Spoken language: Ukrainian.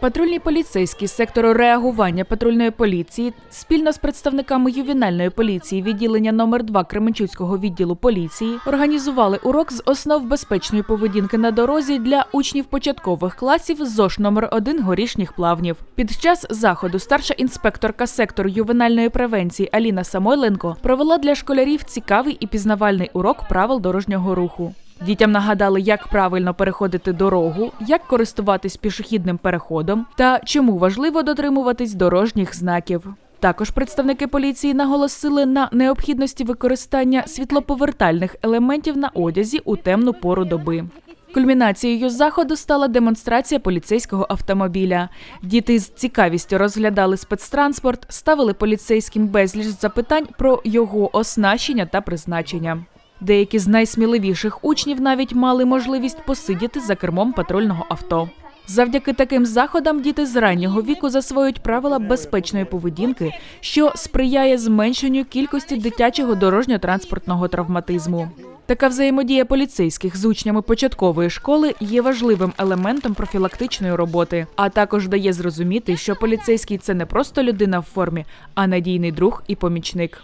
Патрульні поліцейські сектору реагування патрульної поліції спільно з представниками ювенальної поліції відділення номер 2 Кременчуцького відділу поліції організували урок з основ безпечної поведінки на дорозі для учнів початкових класів ЗОШ номер 1 горішніх плавнів. Під час заходу старша інспекторка сектору ювенальної превенції Аліна Самойленко провела для школярів цікавий і пізнавальний урок правил дорожнього руху. Дітям нагадали, як правильно переходити дорогу, як користуватись пішохідним переходом та чому важливо дотримуватись дорожніх знаків. Також представники поліції наголосили на необхідності використання світлоповертальних елементів на одязі у темну пору доби. Кульмінацією заходу стала демонстрація поліцейського автомобіля. Діти з цікавістю розглядали спецтранспорт, ставили поліцейським безліч запитань про його оснащення та призначення. Деякі з найсміливіших учнів навіть мали можливість посидіти за кермом патрульного авто. Завдяки таким заходам діти з раннього віку засвоюють правила безпечної поведінки, що сприяє зменшенню кількості дитячого дорожньо-транспортного травматизму. Така взаємодія поліцейських з учнями початкової школи є важливим елементом профілактичної роботи, а також дає зрозуміти, що поліцейський це не просто людина в формі, а надійний друг і помічник.